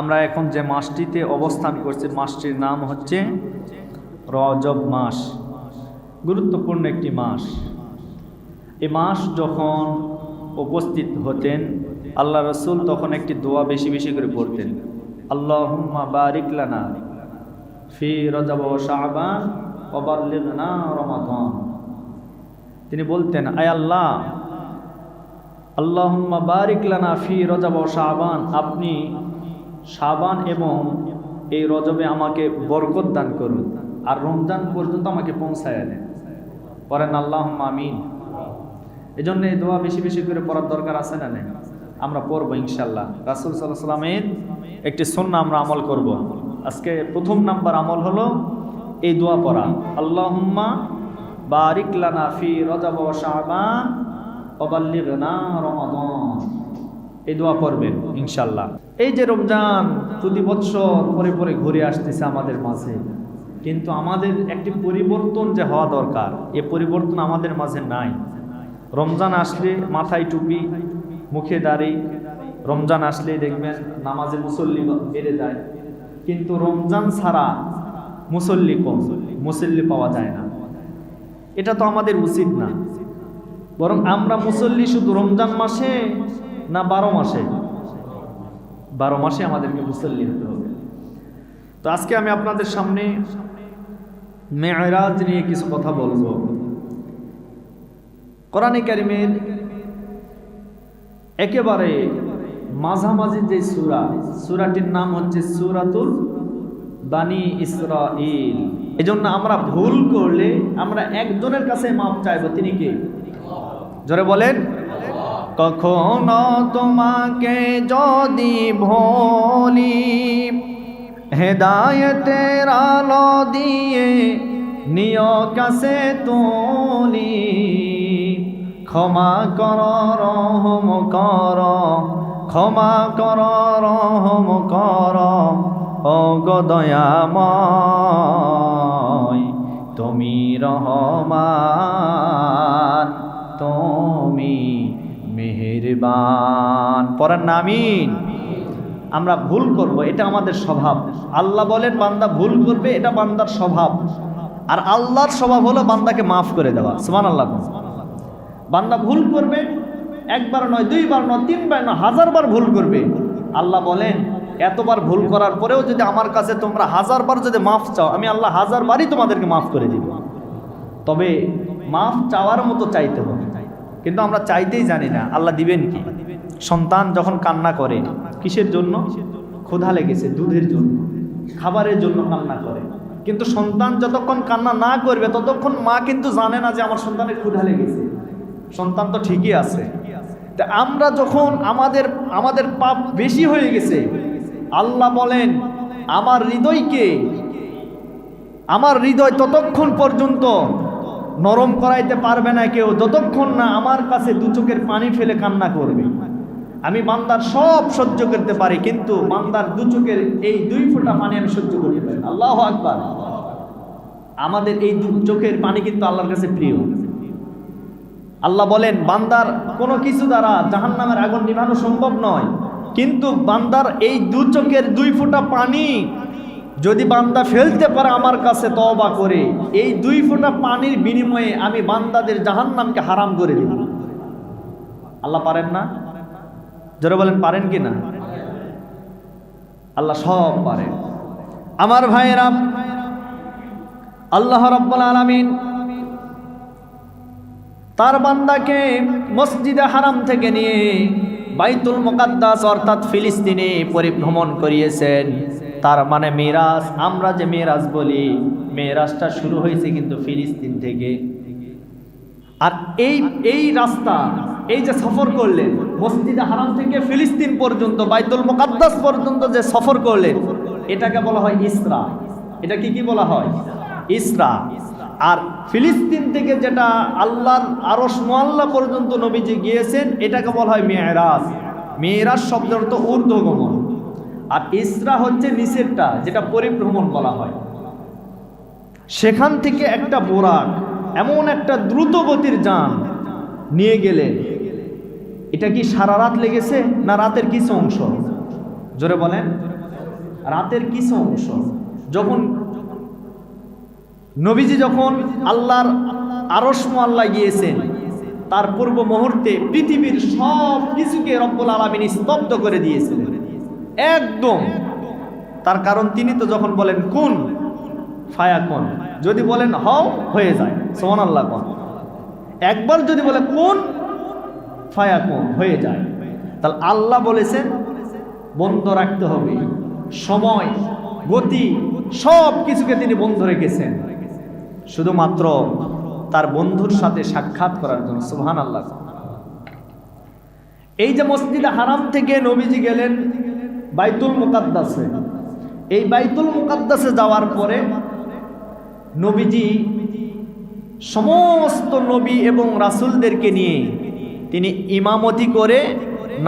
আমরা এখন যে মাসটিতে অবস্থান করছি, মাসটির নাম হচ্ছে রজব মাস। গুরুত্বপূর্ণ একটি মাস। এ মাস যখন উপস্থিত হতেন, আল্লাহ রসুল তখন একটি দোয়া বেশি বেশি করে পড়তেন, আল্লাহুম্মা বারিক লানা ফি রজব শাহবান ওবাল্লিগনা রমাদান। তিনি বলতেন, আয় আল্লাহ, আল্লাহুম্মা বারিক লানা ফি রজব শাহবান আপনি শাবান এবং এই রজবে আমাকে বরকত দান করুন। আর রমজান পর্যন্ত আমাকে পৌঁছায় দেন। পরেন আল্লাহ আমিন। এই জন্য এই দোয়া বেশি বেশি করে পড়ার দরকার আছে না নেই? আমরা পড়ব ইনশাল্লাহ রাসুল সাল্লাহ সাল্লামের একটি সন্না আমরা আমল করব। আজকে প্রথম নাম্বার আমল হলো এই দোয়া পড়া। আল্লাহুম্মা বারিক লানা ফি রজব ও শাবান, ওবাল্লিগনা রমাদান। এই দোয়া করবেন, ইনশাল্লাহ। এই যে রমজান প্রতি বছর পরে পরে ঘুরে আসতেছে আমাদের মাঝে, কিন্তু আমাদের একটি পরিবর্তন যে হওয়া দরকার, এ পরিবর্তন আমাদের মাঝে নাই। রমজান আসলে মাথায় টুপি, মুখে দাড়ি, রমজান আসলে দেখবেন নামাজে মুসল্লি বেড়ে যায়, কিন্তু রমজান ছাড়া মুসল্লি কম, মুসল্লি পাওয়া যায় না। এটা তো আমাদের উচিত না। বরং আমরা মুসল্লি শুধু রমজান মাসে না বারো মাসে? বারো মাসে আমাদেরকে মুসল্লি হতে হবে। তো আজকে আমি আপনাদের সামনে মেয়রাজ নিয়ে কিছু কথা বলব। কোরআনে কারিমের একেবারে মাঝামাঝি যে সুরা, সুরাটির নাম হচ্ছে সুরাতুল বানি ইসরাইল এজন্য আমরা ভুল করলে আমরা একজনের কাছে মাপ চাইব, তিনি কে? জোরে বলেন। কখনো তোমাকে যদি ভোলি হেদায়তের আলো দিয়ে নিয় কাছে তুলি। ক্ষমা কর, রহম কর, ক্ষমা কর, রহম কর ও গদয়াময় তুমি রহমান, তুমি মেহেরবান। পরার নামিন আমরা ভুল করব, এটা আমাদের স্বভাব। আল্লাহ বলেন, বান্দা ভুল করবে, এটা বান্দার স্বভাব। আর আল্লাহর স্বভাব হলো বান্দাকে মাফ করে দেওয়া। সুমান আল্লাহ বান্দা ভুল করবে একবার নয়, দুইবার নয়, তিনবার নয়, হাজারবার ভুল করবে। আল্লাহ বলেন, এতবার ভুল করার পরেও যদি আমার কাছে তোমরা হাজারবার যদি মাফ চাও, আমি আল্লাহ হাজারবারই তোমাদেরকে মাফ করে দিব। তবে মাফ চাওয়ার মতো চাইতে হবে। কিন্তু আমরা চাইতেই জানি না, আল্লাহ দিবেন কি? সন্তান যখন কান্না করে, কিসের জন্য? ক্ষুধা লেগেছে, দুধের জন্য, খাবারের জন্য কান্না করে। কিন্তু সন্তান যতক্ষণ কান্না না করবে, ততক্ষণ মা কিন্তু জানে না যে আমার সন্তানের ক্ষুধা লেগেছে। সন্তান তো ঠিকই আছে। তা আমরা যখন আমাদের আমাদের পাপ বেশি হয়ে গেছে, আল্লাহ বলেন, আমার হৃদয়কে, আমার হৃদয় ততক্ষণ পর্যন্ত নরম করাইতে পারবে না কেউ, যতক্ষণ না আমার কাছে দু চোখের পানি ফেলে কান্না করবে। আমি বান্দার সব সহ্য করতে পারি, কিন্তু বান্দার দু চোখের এই দুই ফোঁটা পানি আমি সহ্য করতে পারি আল্লাহ আকবার। আমাদের এই দু চোখের পানি কিন্তু আল্লাহর কাছে প্রিয়। আল্লাহ বলেন, বান্দার কোনো কিছু দ্বারা জাহান নামের আগুন নিভানো সম্ভব নয়, কিন্তু বান্দার এই দু চোখের দুই ফোঁটা পানি যদি বান্দা ফেলতে পারে আমার কাছে তবা করে, এই দুই ফোঁটা পানির বিনিময়ে আমি বান্দাদের জাহান নামকে হারাম করে দিব। আল্লাহ পারেন না? জোরে বলেন, পারেন কি না? আল্লাহ সব পারেন আমার ভাইয়েরা, আল্লাহ রব্বুল আলামিন তার বান্দাকে মসজিদে হারাম থেকে নিয়ে বাইতুল মোকাদ্দাস অর্থাৎ ফিলিস্তিনে পরিভ্রমণ করিয়েছেন। তার মানে মেরাজ আমরা যে মেরাজ বলি মেরাজটা শুরু হয়েছে কিন্তু ফিলিস্তিন থেকে। আর এই এই রাস্তা, এই যে সফর করলেন, মসজিদে হারাম থেকে ফিলিস্তিন পর্যন্ত, বাইতুল মোকাদ্দাস পর্যন্ত যে সফর করলেন, এটাকে বলা হয় ইসরা। এটা কি কি বলা হয়? ইসরা। আর ফিলিস্তিন থেকে যেটা আল্লাহর আরস মোয়াল্লা পর্যন্ত নবীজি গিয়েছেন, এটাকে বলা হয় মেয়েরাজ। মেয়েরাজ শব্দ অর্থ ঊর্ধ্বগমন। আর ইসরা হচ্ছে নিচেরটা, যেটা পরিভ্রমণ বলা হয়। সেখান থেকে একটা বোরাক, এমন একটা দ্রুত গতির যান নিয়ে গেলেন এটা কি সারা রাত লেগেছে না রাতের কিছু অংশ? জোরে বলেন। রাতের কিছু অংশ। যখন নবীজি যখন আল্লাহর আরস আল্লাহ গিয়েছেন, তার পূর্ব মুহূর্তে পৃথিবীর সব কিছুকে রব্বুল আলমিন স্তব্ধ করে দিয়েছিলেন। একদম। তার কারণ তিনি তো যখন বলেন কোন, ফায়া কোন, যদি বলেন হও, হয়ে যায়। সোমান আল্লাহ কোন। একবার যদি বলে কোন, ফায়া কোন, হয়ে যায়। তাহলে আল্লাহ বলেছেন, বন্ধ রাখতে হবে। সময়, গতি, সব কিছুকে তিনি বন্ধ রেখেছেন। শুধুমাত্র তার বন্ধুর সাথে সাক্ষাৎ করার জন্য সুহান আল্লাহ এই যে মসজিদে হারাম থেকে নবীজি গেলেন বাইতুল মুকাদ্দাসে। এই বাইতুল মুকাদ্দাসে যাওয়ার পরে নবীজি সমস্ত নবী এবং রাসুলদেরকে নিয়ে তিনি ইমামতি করে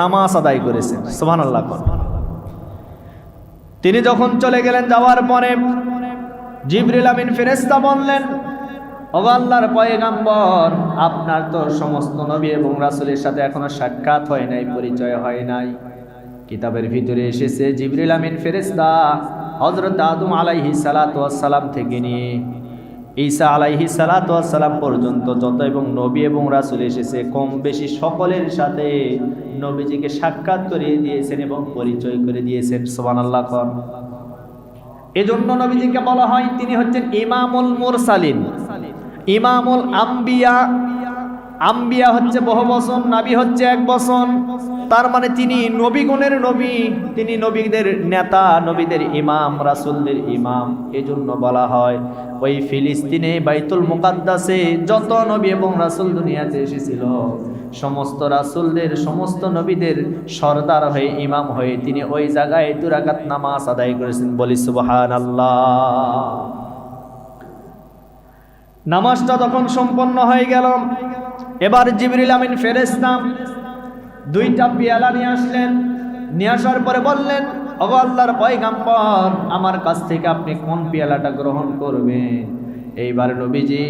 নামাজ আদায় করেছেন। সোহান আল্লাহ তিনি যখন চলে গেলেন যাওয়ার পরে জিবরিল আমিন ফেরেস্তা বললেন, ও আল্লাহর পয়গাম্বর, আপনার তো সমস্ত নবী এবং রাসুলের সাথে এখনও সাক্ষাৎ হয় নাই, পরিচয় হয় নাই। কিতাবের ভিতরে এসেছে জিবরিল আমিন ফেরেস্তা হজরত আদম আলাইহি সালাতাম থেকে নিয়ে। ঈসা আলাইহি সালাতাম পর্যন্ত যত এবং নবী এবং রাসুল এসেছে, কম বেশি সকলের সাথে নবীজিকে সাক্ষাৎ করিয়ে দিয়েছেন এবং পরিচয় করে দিয়েছেন সোবান আল্লাহ কর। এজন্য নবীজিকে বলা হয়, তিনি হচ্ছেন ইমামুল মুরসালিন। ইমামুল আম্বিয়া। আম্বিয়া হচ্ছে বহু বসন নাবি হচ্ছে এক বসন তার মানে তিনি নবীগণের নবী, তিনি নবীদের নেতা, নবীদের ইমাম, রাসুলদের ইমাম, এজন্য বলা হয়। ওই ফিলিস্তিনে বাইতুল মুকাদ্দাসে যত নবী এবং রাসুল দুনিয়াতে এসেছিল, সমস্ত রাসুলদের, সমস্ত নবীদের সর্দার হয়ে, ইমাম হয়ে তিনি ওই জায়গায় দুরাকাত নামাজ আদায় করেছেন বলি সুবহান আল্লাহ নামাজটা তখন সম্পন্ন হয়ে গেল। এবার জিবরিল আমিন ফেরেস্তাম দুইটা পেয়ালা নিয়ে আসলেন। নিয়ে আসার পরে বললেন অব আল্লাহর পয়গাম্বর, আমার কাছ থেকে আপনি কোন পেয়ালাটা গ্রহণ করবেন? এইবার নবীজি,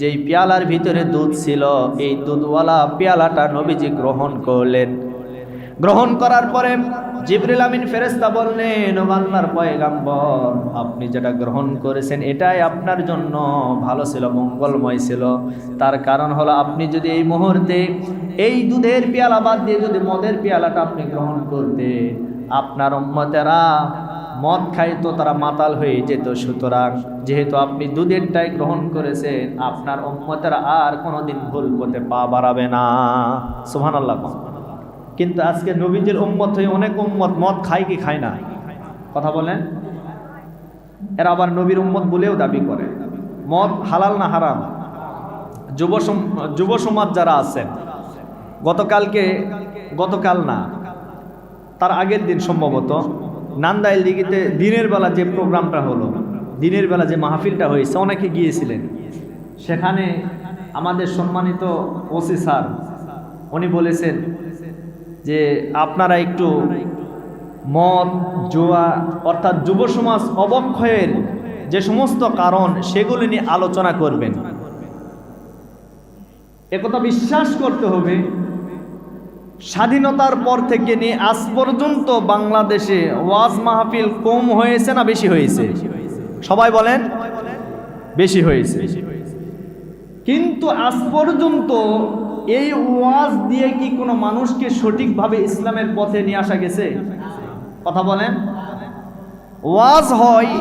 যেই পেয়ালার ভিতরে দুধ ছিল, এই দুধওয়ালা পেয়ালাটা নবীজি গ্রহণ করলেন। গ্রহণ করার পরে জিবরিল আমিন ফেরেস্তা বললেন, ও আল্লাহর পয়গাম্বর, আপনি যেটা গ্রহণ করেছেন এটাই আপনার জন্য ভালো ছিল, মঙ্গলময় ছিল। তার কারণ হলো আপনি যদি এই মুহূর্তে এই দুধের পেয়ালা বাদ দিয়ে যদি মদের পেয়ালাটা আপনি গ্রহণ করতে, আপনার উম্মতেরা মদ খাইতো তারা মাতাল হয়ে যেত। সুতরাং যেহেতু আপনি দুধেরটাই গ্রহণ করেছেন, আপনার উম্মতেরা আর কোনোদিন ভুল করতে পা বাড়াবে না। সুহান আল্লাহ কিন্তু আজকে নবীদের উম্মত হয়ে অনেক উম্মত মদ খায় কি খায় না? কথা বলেন। এরা আবার নবীর উম্মত বলেও দাবি করে। মদ হালাল না হারাম? যুব যুব সমাজ যারা আছেন গতকালকে, গতকাল না, তার আগের দিন সম্ভবত নান্দাইল দিঘিতে দিনের বেলা যে প্রোগ্রামটা হলো, দিনের বেলা যে মাহফিলটা হয়েছে, অনেকে গিয়েছিলেন। সেখানে আমাদের সম্মানিত ওসি স্যার, উনি বলেছেন যে আপনারা একটু মদ জোয়া, অর্থাৎ যুব সমাজ অবক্ষয়ের যে সমস্ত কারণ, সেগুলি নিয়ে আলোচনা করবেন। একথা বিশ্বাস করতে হবে, স্বাধীনতার পর থেকে নিয়ে আজ পর্যন্ত বাংলাদেশে ওয়াজ মাহফিল কম হয়েছে না বেশি হয়েছে? সবাই বলেন, বেশি হয়েছে। কিন্তু আজ পর্যন্ত এই ওয়াজ দিয়ে কি কোনো মানুষকে সঠিকভাবে ইসলামের পথে নিয়ে আসা গেছে? কথা বলেন। ওয়াজ হয়,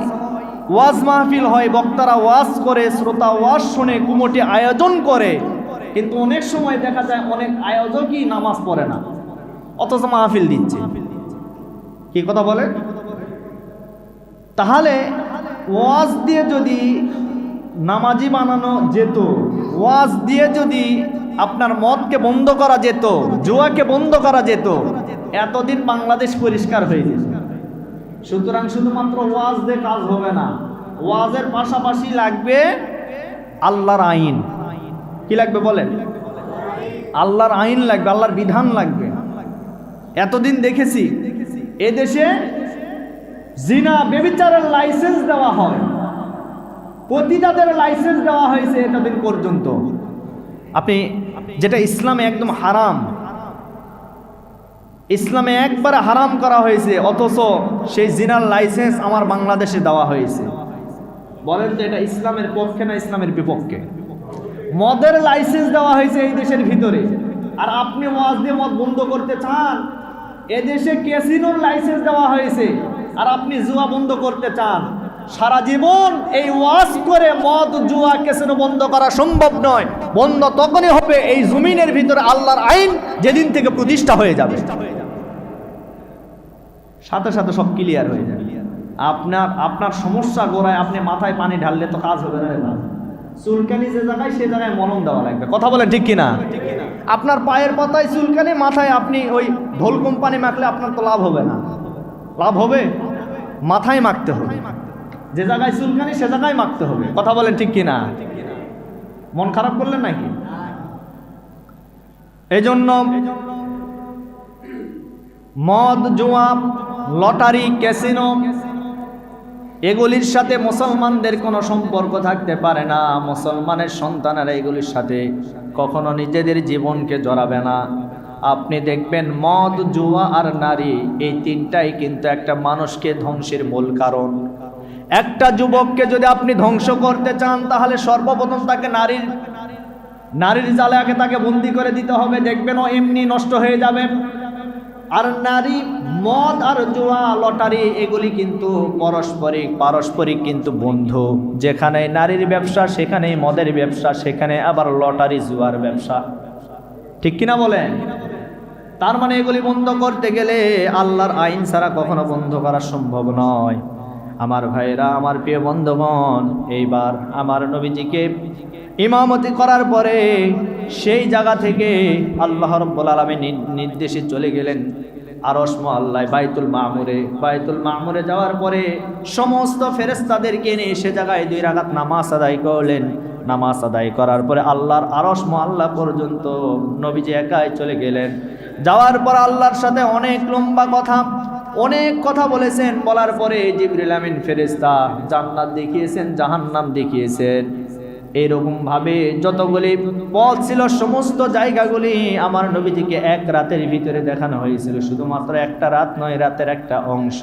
ওয়াজ মাহফিল হয়, বক্তারা ওয়াজ করে, শ্রোতা ওয়াজ শুনে কুমোটি আয়োজন করে। কিন্তু অনেক সময় দেখা যায় অনেক আয়োজকই নামাজ পড়ে না, অথচ মাহফিল দিচ্ছে। কি কথা বলে তাহলে ওয়াজ দিয়ে যদি নামাজি বানানো যেত, ওয়াজ দিয়ে যদি আপনার মদকে বন্ধ করা যেত, জুয়াকে বন্ধ করা যেত। এতদিন বাংলাদেশ পরিষ্কার হয়ে যেত সুতরাং শুধুমাত্র ওয়াজ দিয়ে কাজ হবে না, ওয়াজের পাশাপাশি লাগবে আল্লাহর আইন। কি লাগবে বলেন? আল্লাহর আইন লাগবে, আল্লাহর বিধান লাগবে। এতদিন দেখেছি, এদেশে জিনা বেবিচারের লাইসেন্স দেওয়া হয়। পতিতাদের লাইসেন্স দেওয়া হয়েছে এতদিন পর্যন্ত। আপনি যেটা ইসলামে একদম হারাম। ইসলামে একবারে হারাম করা হয়েছে, অথচ সেই জিনার লাইসেন্স আমার বাংলাদেশে দেওয়া হয়েছে। বলেন তো এটা ইসলামের পক্ষে না ইসলামের বিপক্ষে? মদের লাইসেন্স দেওয়া হয়েছে এই দেশের ভিতরে। আর আপনি ওয়াজ দিয়ে মদ বন্ধ করতে চান এদেশে ক্যাসিনোর লাইসেন্স দেওয়া হয়েছে। আর আপনি জুয়া বন্ধ করতে চান সারা জীবন এই ওয়াজ করে মদ, জুয়া, ক্যাসিনো বন্ধ করা সম্ভব নয়। বন্ধ তখনই হবে এই জমিনের ভিতরে আল্লাহর আইন যেদিন থেকে প্রতিষ্ঠা হয়ে যাবে। সাথে সাথে সব ক্লিয়ার হয়ে যাবে। আপনার আপনার সমস্যা গোড়ায় আপনি মাথায় পানি ঢাললে তো কাজ হবে না চুলকানি যে জায়গায়, সে জায়গায় মলম দেওয়া লাগবে। কথা বলেন ঠিক কিনা? আপনার পায়ের পাতায় চুলকানি, মাথায় আপনি ওই ঢোল কোম্পানি মাখলে আপনার তো লাভ হবে না। লাভ হবে? মাথায় মাখতে হবে। যে জায়গায় চুলকানি, সে জায়গায় মাখতে হবে। কথা বলেন ঠিক কিনা? মন খারাপ করলেন নাকি? এই জন্য মদ জুয়া লটারি, ক্যাসিনো এগুলির সাথে মুসলমানদের কোনো সম্পর্ক থাকতে পারে না। মুসলমানের সন্তানেরা এগুলির সাথে কখনো নিজেদের জীবনকে জড়াবে না। আপনি দেখবেন মদ, জুয়া আর নারী এই তিনটাই কিন্তু একটা মানুষকে ধ্বংসের মূল কারণ। একটা যুবককে যদি আপনি ধ্বংস করতে চান, তাহলে সর্বপ্রথম তাকে নারীর নারীর জালে আগে তাকে বন্দি করে দিতে হবে। দেখবেন ও এমনি নষ্ট হয়ে যাবে। আর নারী, মদ আর জুয়া, লটারি, এগুলি কিন্তু পারস্পরিক পারস্পরিক কিন্তু বন্ধু। যেখানে নারীর ব্যবসা, সেখানেই মদের ব্যবসা, সেখানে আবার লটারি, জুয়ার ব্যবসা। ঠিক কিনা বলেন? তার মানে এগুলি বন্ধ করতে গেলে আল্লাহর আইন ছাড়া কখনো বন্ধ করা সম্ভব নয়। আমার ভাইরা আমার প্রিয় বন্ধুগণ, এইবার আমার নবীজিকে ইমামতি করার পরে সেই জায়গা থেকে আল্লাহ রব্বুল আলমী নির্দেশে চলে গেলেন আরস আল্লাহ বাইতুল মামুরে। বাইতুল মামুরে যাওয়ার পরে সমস্ত ফেরেস্তাদেরকে নিয়ে সে জায়গায় দুই রাগাত নামাজ আদায় করলেন। নামাজ আদায় করার পরে আল্লাহর আরস আল্লাহ পর্যন্ত নবীজি একাই চলে গেলেন। যাওয়ার পর আল্লাহর সাথে অনেক লম্বা কথা অনেক কথা বলেছেন, বলার পরে জিবরিল আমিন ফেরেস্তা জান্নাত দেখিয়েছেন, জাহান্নাম দেখিয়েছেন। এরকম ভাবে যতগুলি পথ ছিল, সমস্ত জায়গাগুলি আমার নবীজিকে এক রাতের ভিতরে দেখানো হয়েছিল। শুধুমাত্র একটা রাত নয়, রাতের একটা অংশ।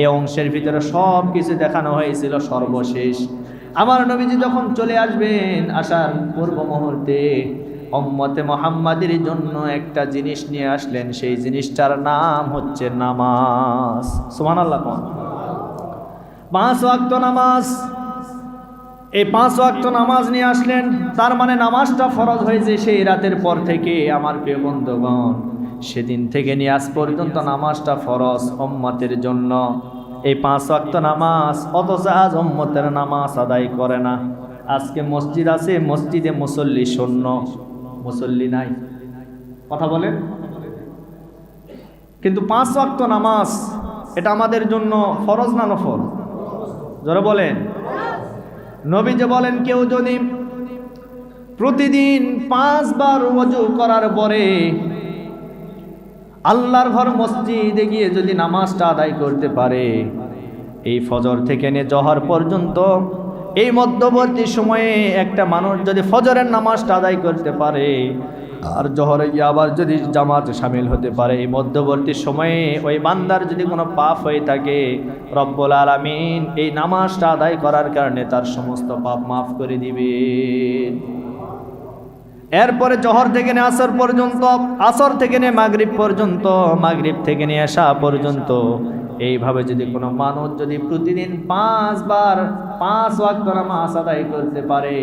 এই অংশের ভিতরে সব কিছু দেখানো হয়েছিল সর্বশেষ। আমার নবীজি যখন চলে আসবেন, আসার পূর্ব মুহূর্তে অম্মতে মোহাম্মাদের জন্য একটা জিনিস নিয়ে আসলেন। সেই জিনিসটার নাম হচ্ছে নামাজ। সুমান আল্লাহ পাঁচ ওয়াক্ত নামাজ। এই পাঁচ ওয়াক্ত নামাজ নিয়ে আসলেন। তার মানে নামাজটা ফরজ হয়েছে সেই রাতের পর থেকে আমার প্রিয় বন্ধুগণ। সেদিন থেকে নিয়ে আজ পর্যন্ত নামাজটা ফরজ অম্মতের জন্য। এই পাঁচ ওয়াক্ত নামাজ অথচ আজ অম্মতের নামাজ আদায় করে না। আজকে মসজিদ আছে, মসজিদে মুসল্লি শূন্য। মুসল্লি নাই। কথা বলেন? কিন্তু পাঁচ ওয়াক্ত নামাজ, এটা আমাদের জন্য ফরজ না নফল? জোরে বলেন। নবী যে বলেন, কেউ যদি প্রতিদিন পাঁচবার ওযু করার পরে আল্লাহর ঘর মসজিদে গিয়ে যদি নামাজটা আদায় করতে পারে, এই ফজর থেকে নিয়ে জহর পর্যন্ত এই মধ্যবর্তী সময়ে একটা মানুষ যদি ফজরের নামাজটা আদায় করতে পারে, আর জহরে আবার যদি জামাতে সামিল হতে পারে, এই মধ্যবর্তী সময়ে ওই বান্দার যদি কোনো পাপ হয়ে থাকে, রব্বুল আলামিন এই নামাজটা আদায় করার কারণে তার সমস্ত পাপ মাফ করে দিবে। এরপরে জহর থেকে নিয়ে আসর পর্যন্ত, আসর থেকে নিয়ে মাগরিব পর্যন্ত, মাগরিব থেকে নিয়ে আসা পর্যন্ত এইভাবে যদি কোনো মানুষ যদি প্রতিদিন পাঁচবার, পাঁচ ওয়াক্ত নামাজ আদায় করতে পারে,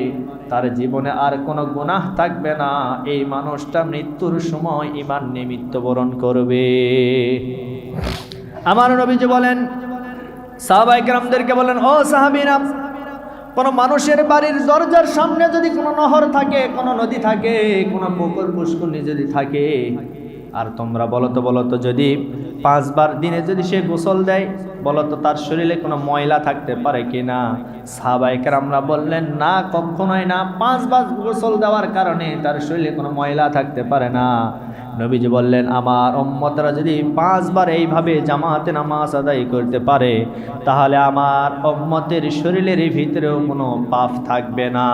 তার জীবনে আর কোনো গুনাহ থাকবে না। এই মানুষটা মৃত্যুর সময় ইমান নিয়ে মৃত্যুবরণ করবে। আমার নবীজি বলেন সাহাবাইকরামদেরকে বলেন, ও সাহাবিরা, কোনো মানুষের বাড়ির দরজার সামনে যদি কোনো নহর থাকে, কোনো নদী থাকে, কোনো পুকুর, পুষ্করণী যদি থাকে, আর তোমরা বলো তো বলো তো যদি পাঁচবার দিনে যদি সে গোসল দেয় বলো তো তার শরীরে কোনো ময়লা থাকতে পারে কি না সাহাবাইকার আমরা বললেন, না, কখনোই না। পাঁচবার গোসল দেওয়ার কারণে তার শরীরে কোনো ময়লা থাকতে পারে না। নবীজি বললেন, আমার অম্মতরা যদি পাঁচবার এইভাবে জামাতে নামাজ আদায় করতে পারে, তাহলে আমার অম্মতের শরীরের ভিতরেও কোনো পাপ থাকবে না।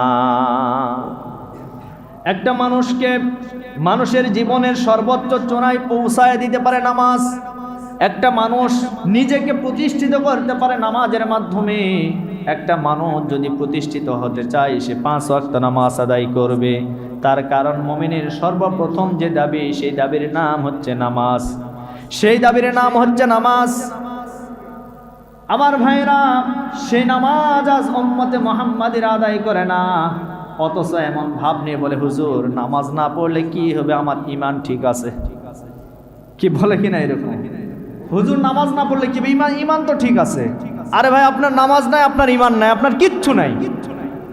একটা মানুষকে মানুষের জীবনের সর্বোচ্চ চোরায় পৌঁছায় দিতে পারে নামাজ। একটা মানুষ নিজেকে প্রতিষ্ঠিত করতে পারে নামাজের মাধ্যমে। একটা মানুষ যদি প্রতিষ্ঠিত হতে চায়, সে পাঁচ ওয়াক্ত নামাজ আদায় করবে। তার কারণ মমিনের সর্বপ্রথম যে দাবি, সেই দাবির নাম হচ্ছে নামাজ। সেই দাবির নাম হচ্ছে নামাজ। আমার ভাইরা সেই নামাজ আজ উম্মতে মোহাম্মদের আদায় করে না। অথচ এমন ভাব নিয়ে বলে, হুজুর, নামাজ না পড়লে কি হবে? আমার ইমান ঠিক আছে। কি বলে কিনা এরকম? হুজুর নামাজ না পড়লে কি ইমান তো ঠিক আছে। আরে ভাই, আপনার নামাজ নাই, আপনার ইমান নাই, আপনার কিচ্ছু নাই।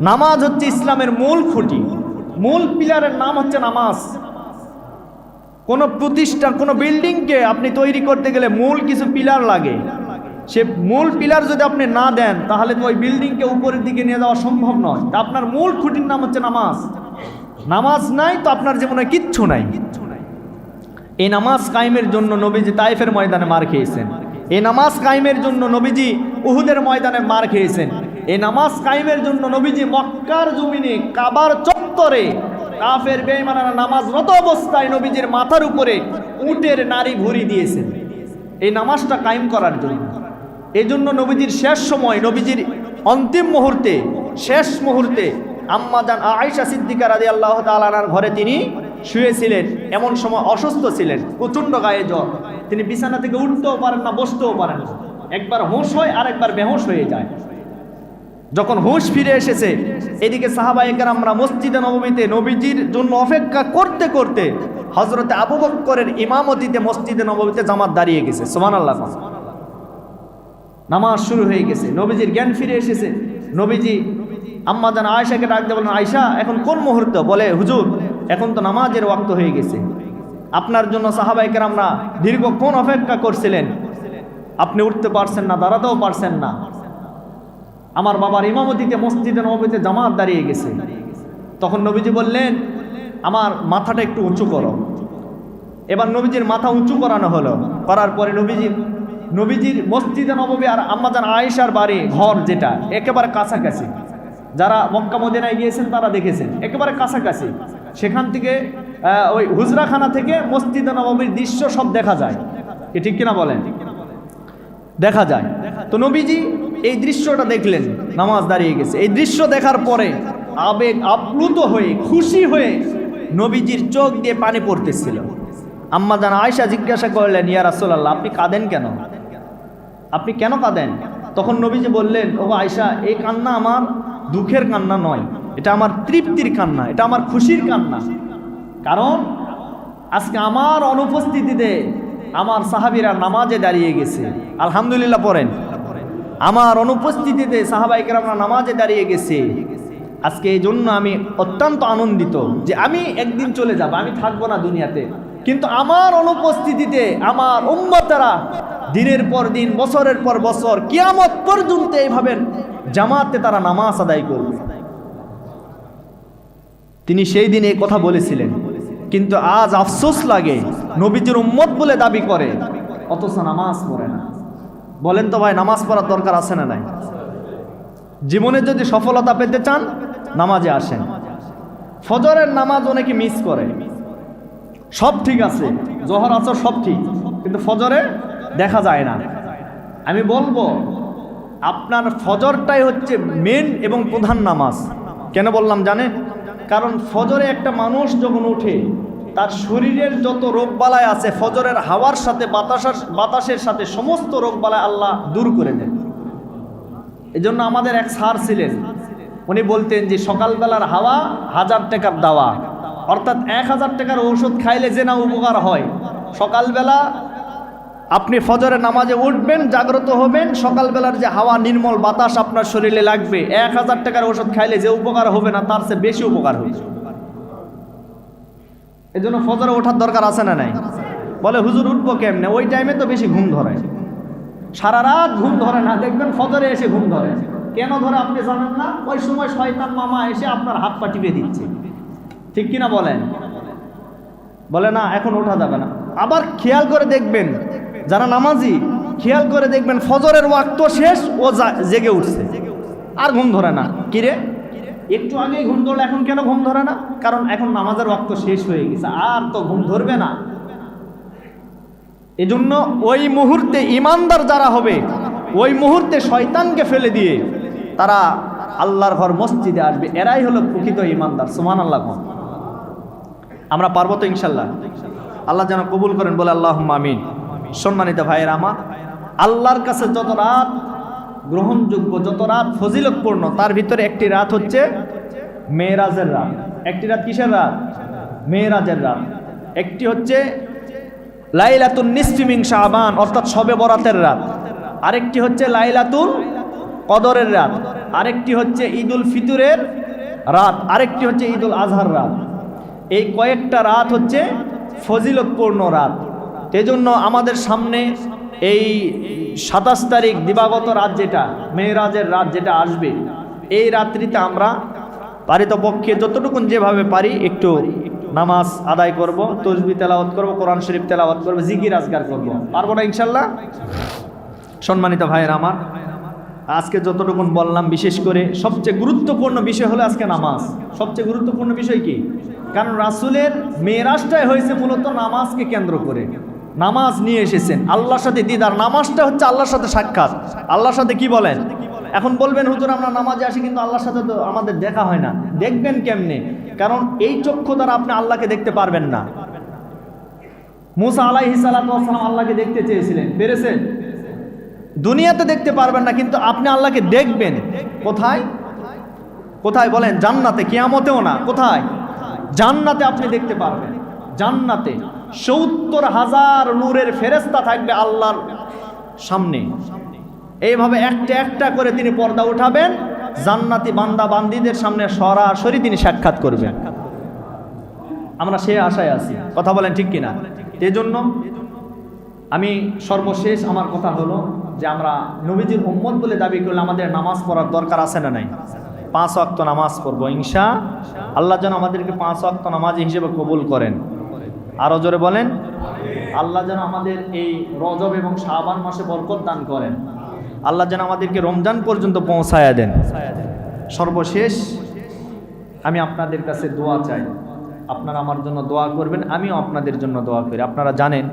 নামাজ হচ্ছে ইসলামের মূল খুঁটি। মূল পিলারের নাম হচ্ছে নামাজ। কোন প্রতিষ্ঠান, কোন বিল্ডিংকে আপনি তৈরি করতে গেলে মূল কিছু পিলার লাগে। সে মূল পিলার যদি আপনি না দেন, তাহলে তো ওই বিল্ডিংকে উপরের দিকে নিয়ে যাওয়া সম্ভব নয়। তা আপনার মূল খুঁটির নাম হচ্ছে নামাজ। নামাজ নাই তো আপনার জীবনে কিচ্ছু নাই। এই নামাজ কায়েমের জন্য নবীজি তাইফের ময়দানে মার খেয়েছেন। এই নামাজ কায়েমের জন্য নবীজি উহুদের ময়দানে মার খেয়েছেন। এই নামাজ কায়েমের জন্য নবীজি মক্কার জমিনে কাবার চত্বরে কাফের বেঈমানারা নামাজরত অবস্থায় নবীজির মাথার উপরে উটের নারী ভুরি দিয়েছেন। এই নামাজটা কায়েম করার জন্য। এই জন্য নবীজির শেষ সময়, নবীজির অন্তিম মুহূর্তে, শেষ মুহূর্তে আম্মাজান আয়েশা সিদ্দিকা রাদি আল্লাহ তালার ঘরে তিনি শুয়েছিলেন, এমন সময় অসুস্থ ছিলেন, প্রচণ্ড গায়ে জ্বর। তিনি বিছানা থেকে উঠতেও পারেন না, বসতেও পারেন না। একবার হুঁশ হয় আর একবার বেহুশ হয়ে যায়। যখন হুঁশ ফিরে এসেছে, এদিকে সাহাবাহিকের আমরা মসজিদে নবমীতে নবীজির জন্য অপেক্ষা করতে করতে হজরতে আবু বক্করের ইমামতিতে মসজিদে নবমীতে জামাত দাঁড়িয়ে গেছে। সোমান আল্লাহ নামাজ শুরু হয়ে গেছে, নবীজির জ্ঞান ফিরে এসেছে। নবীজি আম্মা জান আয়সাকে ডাকতে বলেন আয়সা এখন কোন মুহূর্ত? বলে, হুজুর এখন তো নামাজের ওয়াক্ত হয়ে গেছে। আপনার জন্য সাহাবাইকের আমরা দীর্ঘক্ষণ অপেক্ষা করছিলেন? আপনি উঠতে পারছেন না, দাঁড়াতেও পারছেন না। আমার বাবার ইমামতিতে মসজিদে নবীতে জামাত দাঁড়িয়ে গেছে। তখন নবীজি বললেন, আমার মাথাটা একটু উঁচু করো। এবার নবীজির মাথা উঁচু করানো হলো। করার পরে নবীজির নবীজির মসজিদে নবমী আর আম্মাজান আয়েশার বাড়ি, ঘর যেটা, একেবারে কাছাকাছি। যারা মক্কা মদিনায় গিয়েছেন তারা দেখেছেন, একেবারে কাছাকাছি। সেখান থেকে ওই হুজরাখানা থেকে মসজিদে নবমীর দৃশ্য সব দেখা যায়। কি ঠিক কিনা বলেন? দেখা যায়। তো নবীজি এই দৃশ্যটা দেখলেন, নামাজ দাঁড়িয়ে গেছে। এই দৃশ্য দেখার পরে আবেগ আপ্লুত হয়ে, খুশি হয়ে নবীজির চোখ দিয়ে পানি পড়তেছিল। আম্মা জান আয়সা জিজ্ঞাসা করলেন, ইয়া রাসূলুল্লাহ, আপনি কাঁদেন কেন? আপনি কেন কাঁদেন? তখন নবীজি বললেন ও আয়সা এই কান্না আমার দুঃখের কান্না নয়। এটা আমার তৃপ্তির কান্না, এটা আমার খুশির কান্না। কারণ আজকে আমার অনুপস্থিতিতে আমার সাহাবিরা নামাজে দাঁড়িয়ে গেছে। আলহামদুলিল্লাহ পড়েন। আমার অনুপস্থিতিতে সাহাবাইকের আমরা নামাজে দাঁড়িয়ে গেছে। আজকে এই জন্য আমি অত্যন্ত আনন্দিত যে আমি একদিন চলে যাব, আমি থাকব না দুনিয়াতে। কিন্তু আমার অনুপস্থিতিতে আমার উম্মতারা দিনের পর দিন, বছরের পর বছর, কিয়ামত পর্যন্ত এইভাবে জামাতে তারা নামাজ আদায় করবে। তিনি সেই দিন এই কথা বলেছিলেন। কিন্তু আজ আফসোস লাগে, নবীজির উম্মত বলে দাবি করে, অথচ নামাজ পড়ে না। বলেন তো ভাই, নামাজ পড়ার দরকার আছে না নাই? জীবনে যদি সফলতা পেতে চান, নামাজে আসেন। ফজরের নামাজ অনেকে মিস করে। সব ঠিক আছে, জহর আচর সব ঠিক। কিন্তু ফজরে দেখা যায় না। আমি বলব, আপনার ফজরটাই হচ্ছে মেন এবং প্রধান নামাজ। কেন বললাম জানেন? কারণ ফজরে একটা মানুষ যখন ওঠে তার শরীরের যত রোগবালায় আছে, ফজরের হাওয়ার সাথে বাতাসের বাতাসের সাথে সমস্ত রোগবালায় আল্লাহ দূর করে দেন। এই জন্য আমাদের এক স্যার ছিলেন, উনি বলতেন যে সকালবেলার হাওয়া হাজার টাকার দাওয়া। অর্থাৎ এক হাজার টাকার ঔষধ খাইলে যে না উপকার হয়। সকালবেলা আপনি ফজরের নামাজে উঠবেন, জাগ্রত হবেন, সকালবেলার যে হাওয়া, নির্মল বাতাস আপনার শরীরে লাগবে। এক হাজার টাকার ওষুধ খাইলে যে উপকার হবে না, তার চেয়ে বেশি উপকার হবে। এই জন্য ফজরে ওঠার দরকার আছে না নাই? বলে, হুজুর, উঠবো কেমনে? ওই টাইমে তো বেশি ঘুম ধরে। সারা রাত ঘুম ধরে না, দেখবেন ফজরে এসে ঘুম ধরে। কেন ধরে আপনি জানেন না? ওই সময় শয়তান মামা এসে আপনার হাত পা টিপে দিচ্ছে। ঠিক কিনা বলেন? বলে, না, এখন ওঠা যাবে না। আবার খেয়াল করে দেখবেন যারা নামাজি, খেয়াল করে দেখবেন ফজরের ওয়াক্ত শেষ, ও জেগে উঠছে। আর ঘুম ধরে না। কিরে একটু আগেই ঘুম ধরলো, এখন কেন ঘুম ধরে না? কারণ এখন নামাজের রক্ত শেষ হয়ে গেছে, আর তো ঘুম ধরবে না। এজন্য ওই মুহূর্তে ইমানদার যারা হবে, ওই মুহূর্তে শয়তানকে ফেলে দিয়ে তারা আল্লাহর ঘর মসজিদে আসবে। এরাই হলো প্রকৃত ইমানদার। সুমান আল্লাহ কোন। আমরা পারব তো ইনশাল্লাহ? আল্লাহ যেন কবুল করেন, বলে আল্লাহ আমিন। সম্মানিত ভাইয়ের আমার, আল্লাহর কাছে যত রাত গ্রহণযোগ্য, যত রাত ফজিলতপূর্ণ, তার ভিতরে একটি রাত হচ্ছে মেয়েরাজের রাত। একটি রাত কিসের রাত? মেয়েরাজের রাত। একটি হচ্ছে লাইলাতুন নিসফিমিং শাহবান অর্থাৎ সবে বরাতের রাত। আরেকটি হচ্ছে লাইলাতুল কদরের রাত। আরেকটি হচ্ছে ঈদুল ফিতুরের রাত। আরেকটি হচ্ছে ঈদুল আজহার রাত। এই কয়েকটা রাত হচ্ছে ফজিলতপূর্ণ রাত। এজন্য আমাদের সামনে এই সাতাশ তারিখ দিবাগত রাত যেটা, মেয়েরাজের রাত যেটা আসবে, এই রাত্রিতে আমরা পারিতপক্ষে যতটুকুন যেভাবে পারি একটু নামাজ আদায় করব, তসবি তেলাওয়াত করব, কোরআন শরীফ তেলাওয়াত করব, জিকির আজগার করব। পারব না ইনশাল্লাহ? সম্মানিত ভাইয়ের আমার, আজকে যতটুকুন বললাম বিশেষ করে সবচেয়ে গুরুত্বপূর্ণ বিষয় হলো আজকে নামাজ। সবচেয়ে গুরুত্বপূর্ণ বিষয় কি? কারণ রাসুলের মেয়েরাজটাই হয়েছে মূলত নামাজকে কেন্দ্র করে। নামাজ নিয়ে এসেছেন। আল্লাহর সাথে দিদার নামাজটা হচ্ছে আল্লাহর সাথে সাক্ষাৎ। আল্লাহর সাথে কি বলেন? এখন বলবেন, হুজুর, আমরা নামাজে আসি কিন্তু আল্লাহর সাথে তো আমাদের দেখা হয় না। দেখবেন কেমনে? কারণ এই চক্ষু দ্বারা আপনি আল্লাহকে দেখতে পারবেন না। মুসা আলাইহি সালাম আল্লাহকে দেখতে চেয়েছিলেন। পেরেছেন? দুনিয়াতে দেখতে পারবেন না, কিন্তু আপনি আল্লাহকে দেখবেন। কোথায়? কোথায় বলেন? জান্নাতে, কিয়ামতেও না। কোথায়? জান্নাতে আপনি দেখতে পারবেন। জান্নাতে। সত্তর হাজার নূরের ফেরেস্তা থাকবে আল্লাহর সামনে। এইভাবে একটা একটা করে তিনি পর্দা উঠাবেন, জান্নাতি বান্দা বান্দিদের সামনে সরাসরি তিনি সাক্ষাৎ করবেন। আমরা সে আশায় আছি। কথা বলেন ঠিক কিনা? জন্য আমি সর্বশেষ আমার কথা হলো যে আমরা নবীজির উম্মত বলে দাবি করলে আমাদের নামাজ পড়ার দরকার আছে না নাই? পাঁচ অক্ত নামাজ পড়ব ইনশা আল্লাহ যেন আমাদেরকে পাঁচ অক্ত নামাজ হিসেবে কবুল করেন। আরও জোরে বলেন, আল্লাহ যেন আমাদের এই রজব এবং শাহবান মাসে বরকত দান করেন। আল্লাহ যেন আমাদেরকে রমজান পর্যন্ত পৌঁছায়া দেন। সর্বশেষ, আমি আপনাদের কাছে দোয়া চাই। আপনারা আমার জন্য দোয়া করবেন, আমিও আপনাদের জন্য দোয়া করি। আপনারা জানেন